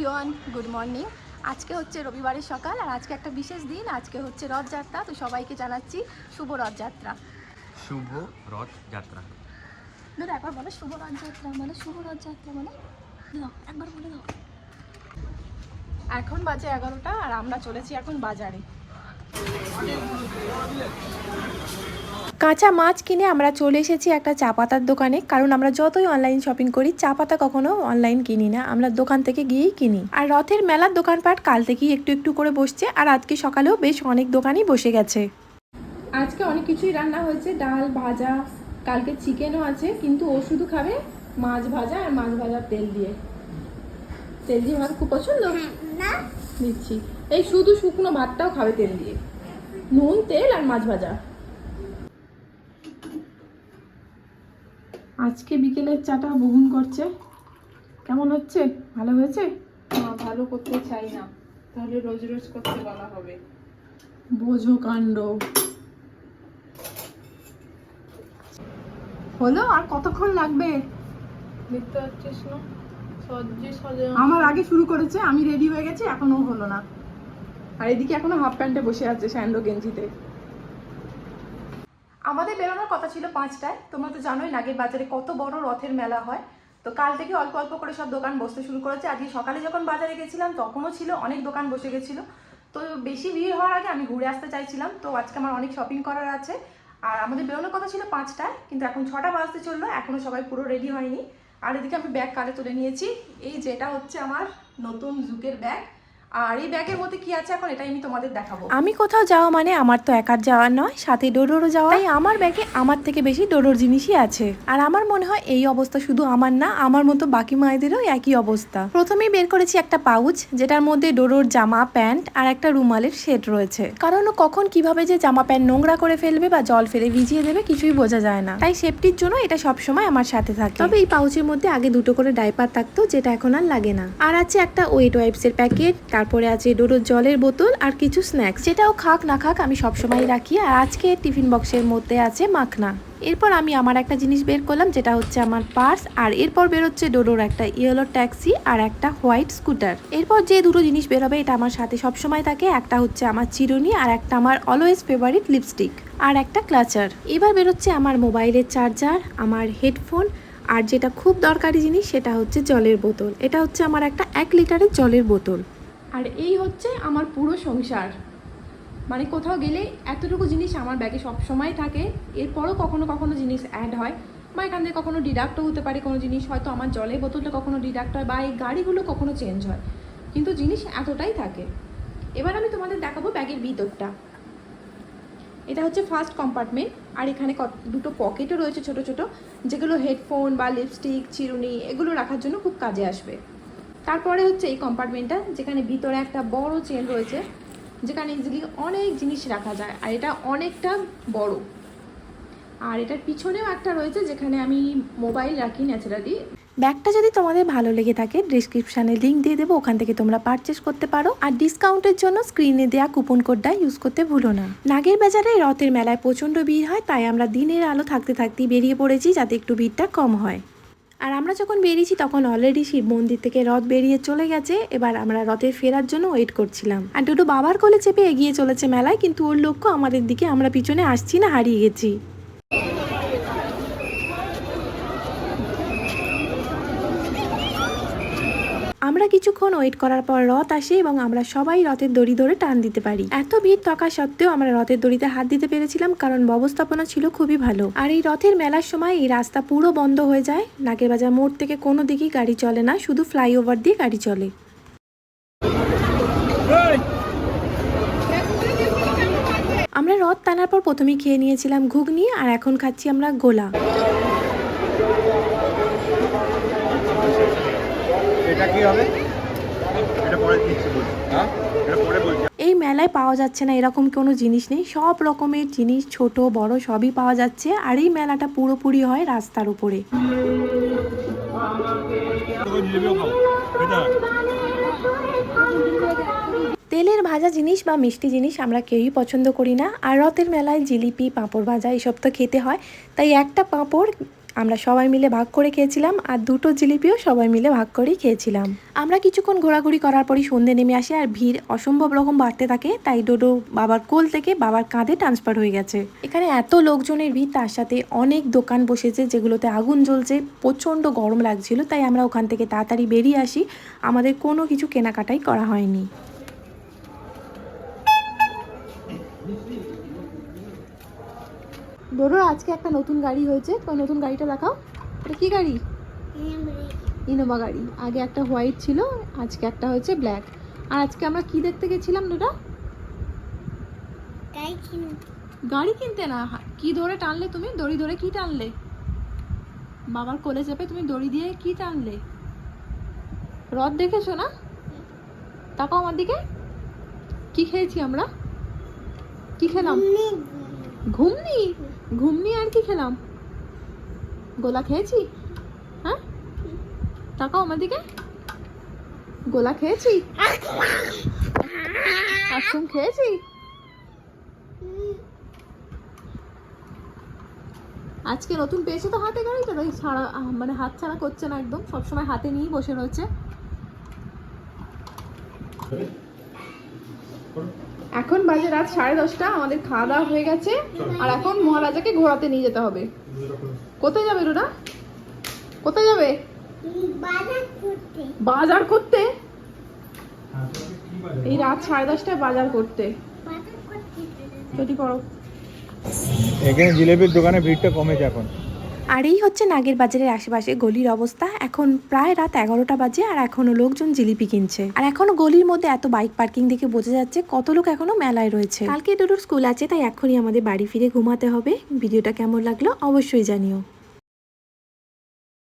Everyone good morning. আজকে হচ্ছে রবিবারের সকাল আর আজকে একটা বিশেষ দিন আজকে হচ্ছে রথযাত্রা। তো সবাইকে জানাচ্ছি শুভ রথযাত্রা। শুভ রথযাত্রা। দাদা একবার বলো শুভ রথযাত্রা মানে শুভ রথযাত্রা মানে? দাও একবার বলে দাও। এখন বাজে এগারোটা আর আমরা চলেছি এখন বাজারে। কাঁচা মাছ কিনে আমরা চলে এসেছি একটা চা পাতার দোকানে, কারণ আমরা যতই অনলাইন শপিং করি, চা পাতা কখনো অনলাইন কিনি না। আমরা দোকান থেকে গিয়েই কিনি। আর রথের মেলার দোকানপাট কাল থেকেই একটু একটু করে বসছে, আর আজকে সকালেও বেশ অনেক দোকানই বসে গেছে। আজকে অনেক কিছুই রান্না হয়েছে, ডাল, ভাজা, কালকে চিকেনও আছে, কিন্তু ও শুধু খাবে মাছ ভাজা আর মাছ ভাজার তেল দিয়ে। তেল দিয়ে ভাত খুব পছন্দ? দিচ্ছি এই শুধু শুকনো ভাতটাও খাবে তেল দিয়ে। নুন তেল আর মাছ ভাজা। আজকে বিকেলের চাটা বহুন করছে। কেমন হচ্ছে? ভালো হয়েছে? না ভালো করতে চাই না। তাহলে রোজ রোজ করতে বলা হবে। বোঝো কাণ্ড। হলো আর কতক্ষণ লাগবে? দেখতে পাচ্ছিস না? আমার আগে শুরু করেছে, আমি রেডি হয়ে গেছি, এখনও হলো না। আর এদিকে এখনও হাফ প্যান্টে বসে আছে স্যান্ডো গেঞ্জিতে। আমাদের বেরোনোর কথা ছিল পাঁচটায়। তোমরা তো জানোই, নাগের বাজারে কত বড় রথের মেলা হয়। তো কাল থেকে অল্প অল্প করে সব দোকান বসতে শুরু করেছে। আজকে সকালে যখন বাজারে গেছিলাম, তখনও ছিল, অনেক দোকান বসে গেছিল। তো বেশি ভিড় হওয়ার আগে আমি ঘুরে আসতে চাইছিলাম। তো আজকে আমার অনেক শপিং করার আছে। আর আমাদের বেরোনোর কথা ছিল পাঁচটায়, কিন্তু এখন ছটা বাজতে চলল এখনও সবাই পুরো রেডি হয়নি। আর এদিকে আমি ব্যাগ কালে তুলে নিয়েছি। এই যেটা হচ্ছে আমার নতুন জুকের ব্যাগ আর এই ব্যাগের মধ্যে কি আছে এখন? এটাই আমি তোমাদের দেখাবো। আমি কোথাও যাওয়া মানে আমার তো একার যাওয়া নয়, সাথে ডোডোরও যাওয়া। তাই আমার ব্যাগে আমার থেকে বেশি ডোডোর জিনিসই আছে। আর আমার মনে হয় এই অবস্থা শুধু আমার না, আমার মতো বাকি মায়েদেরও একই অবস্থা। প্রথমেই বের করেছি একটা পাউচ, যেটার মধ্যে ডোডোর জামা, প্যান্ট আর একটা রুমালের সেট রয়েছে। কারণ ও কখন কীভাবে যে জামা, প্যান্ট নোংরা করে ফেলবে বা জল ফেলে ভিজিয়ে দেবে কিছুই বোঝা যায় না। তাই সেফটির জন্য এটা সবসময় আমার সাথে থাকে। তবে এই পাউচের মধ্যে আগে দুটো করে ডাইপার থাকতো, যেটা এখন আর লাগে না। আর আছে একটা ওয়েট ওয়াইপস এর প্যাকেট তারপরে আছে ডোডোর জলের বোতল আর কিছু স্ন্যাক্স যেটাও খাক না খাক আমি সবসময় রাখি। আর আজকে টিফিন বক্সের মধ্যে আছে মাখনা। এরপর আমি আমার একটা জিনিস বের করলাম, যেটা হচ্ছে আমার পার্স। আর এরপর বেরোচ্ছে ডোডোর একটা ইয়েলো ট্যাক্সি আর একটা হোয়াইট স্কুটার। এরপর যে দুটো জিনিস বেরোবে, এটা আমার সাথে সবসময় থাকে। একটা হচ্ছে আমার চিরুনি আর একটা আমার অলওয়েজ ফেভারিট লিপস্টিক আর একটা ক্লাচার এবার বেরোচ্ছে আমার মোবাইলের চার্জার আমার হেডফোন আর যেটা খুব দরকারি জিনিস, সেটা হচ্ছে জলের বোতল। এটা হচ্ছে আমার একটা এক লিটারের জলের বোতল। আর এই হচ্ছে আমার পুরো সংসার। মানে কোথাও গেলে এতটুকু জিনিস আমার ব্যাগে সব সময় থাকে, এরপরও কখনো কখনো জিনিস অ্যাড হয় বা এখান থেকে কখনো ডিডাক্টও হতে পারে কোনো জিনিস, হয়তো আমার জলের বোতলটা কখনো ডিডাক্ট হয় বা এই গাড়িগুলো কখনো চেঞ্জ হয়। কিন্তু জিনিস এতটাই থাকে। এবার আমি তোমাদের দেখাবো ব্যাগের ভিতরটা। এটা হচ্ছে ফার্স্ট কম্পার্টমেন্ট আর এখানে দুটো পকেটও রয়েছে ছোট ছোট, যেগুলো হেডফোন বা লিপস্টিক চিরুনি, এগুলো রাখার জন্য খুব কাজে আসবে। তারপরে হচ্ছে এই কম্পার্টমেন্টটা যেখানে ভিতরে একটা বড় চেন রয়েছে, যেখানে ইজিলি অনেক জিনিস রাখা যায়, আর এটা অনেকটা বড়। আর এটার পিছনেও একটা রয়েছে, যেখানে আমি মোবাইল রাখি ন্যাচারালি ব্যাগটা যদি তোমাদের ভালো লেগে থাকে ডিসক্রিপশানে লিঙ্ক দিয়ে দেবো, ওখান থেকে তোমরা পারচেস করতে পারো। আর ডিসকাউন্টের জন্য স্ক্রিনে দেওয়া কুপন কোডটা ইউজ করতে ভুলো না। নাগের বাজারে রথের মেলায় প্রচণ্ড ভিড় হয়, তাই আমরা দিনের আলো থাকতে থাকতেই বেরিয়ে পড়েছি যাতে একটু ভিড়টা কম হয়। আর আমরা যখন বেরিয়েছি, তখন অলরেডি শিব মন্দির থেকে রথ বেরিয়ে চলে গেছে। এবার আমরা রথের ফেরার জন্য ওয়েট করছিলাম। আর দুটো বাবার কোলে চেপে এগিয়ে চলেছে মেলায়, কিন্তু ওর লক্ষ্য আমাদের দিকে, আমরা পিছনে আসছি না, হারিয়ে গেছি। আমরা কিছুক্ষণ ওয়েট করার পর রথ আসে এবং আমরা সবাই রথের দড়ি ধরে টান দিতে পারি। এত ভিড় থাকা সত্ত্বেও আমরা রথের দড়িতে হাত দিতে পেরেছিলাম কারণ ব্যবস্থাপনা ছিল খুবই ভালো। আর এই রথের মেলার সময় এই রাস্তা পুরো বন্ধ হয়ে যায়। নাগের বাজার মোড় থেকে কোনো দিকেই গাড়ি চলে না, শুধু ফ্লাইওভার দিয়ে গাড়ি চলে। আমরা রথ টানার পর প্রথমেই খেয়ে নিয়েছিলাম ঘুগনি, আর এখন খাচ্ছি আমরা গোলা। এটা হবে? এটা পরে দিচ্ছি বলছি। হ্যাঁ? এটা পরে বলছি। এই মেলায় পাওয়া যাচ্ছে না এরকম কোনো জিনিস নেই। সব রকমের জিনিস ছোট বড় সবই পাওয়া যাচ্ছে। আর এই মেলাটা পুরোপুরি হয় রাস্তার উপরে। তেলের ভাজা জিনিস বা মিষ্টি জিনিস আমরা কেউই পছন্দ করি না। আর রথের মেলায় জিলিপি পাঁপড় ভাজা এসব তো খেতে হয়। তাই একটা পাঁপড় আমরা সবাই মিলে ভাগ করে খেয়েছিলাম আর দুটো জিলিপিও সবাই মিলে ভাগ করেই খেয়েছিলাম। আমরা কিছুক্ষণ ঘোরাঘুরি করার পরই সন্ধে নেমে আসে আর ভিড় অসম্ভব রকম বাড়তে থাকে, তাই ডোডো বাবার কোল থেকে বাবার কাঁধে ট্রান্সফার হয়ে গেছে। এখানে এত লোকজনের ভিড়, তার সাথে অনেক দোকান বসেছে যেগুলোতে আগুন জ্বলছে, প্রচণ্ড গরম লাগছিল, তাই আমরা ওখান থেকে তাড়াতাড়ি বেরিয়ে আসি। আমাদের কোনো কিছু কেনাকাটাই করা হয়নি। ডোডো আজকে একটা নতুন গাড়ি হয়েছে তো নতুন গাড়িটা দেখাও। এটা কী গাড়ি? ইনোভা গাড়ি। আগে একটা হোয়াইট ছিল আজকে একটা হয়েছে ব্ল্যাক। আর আজকে আমরা কি দেখতে গেছিলাম ডোডা গাড়ি কিনতে। না কি ধরে টানলে তুমি? দড়ি ধরে কি টানলে? বাবার কোলে চেপে তুমি দড়ি দিয়ে কি টানলে? রথ দেখেছ না? তাকাও আমার দিকে। কি খেয়েছি আমরা? কি খেলাম? ঘুমনি? ঘুমনি আর কি খেলাম? গোলা খেয়েছি? হ্যাঁ? তাকাও আমার দিকে। গোলা খেয়েছি? আইসক্রিম খেয়েছি? আজকে নতুন পেয়েছে তো হাতে গাড়িটা তাই ছাড়া মানে হাত ছাড়া করছে না একদম, সবসময় হাতে নিয়েই বসে রয়েছে। এখন বাজে রাত সাড়ে দশটা আমাদের খাওয়া দাওয়া হয়ে গেছে। আর এখন মহারাজাকে ঘোরাতে নিয়ে যেতে হবে। কোথায় যাবে রুনা? কোথায় যাবে? বাজার করতে। এই রাত সাড়ে দশটায় বাজার করতে। এখানে জিলেপির দোকানে ভিড়টা কমেছে এখন। আর এই হচ্ছে নাগের বাজারের আশেপাশে গলির অবস্থা। এখন প্রায় রাত এগারোটা বাজে আর এখনও লোকজন জিলিপি কিনছে। আর এখনও গলির মধ্যে এত বাইক পার্কিং দেখে বোঝা যাচ্ছে কত লোক এখনও মেলায় রয়েছে। কালকে দুটোর স্কুল আছে, তাই এখনই আমাদের বাড়ি ফিরে ঘুমাতে হবে। ভিডিওটা কেমন লাগল অবশ্যই জানিও।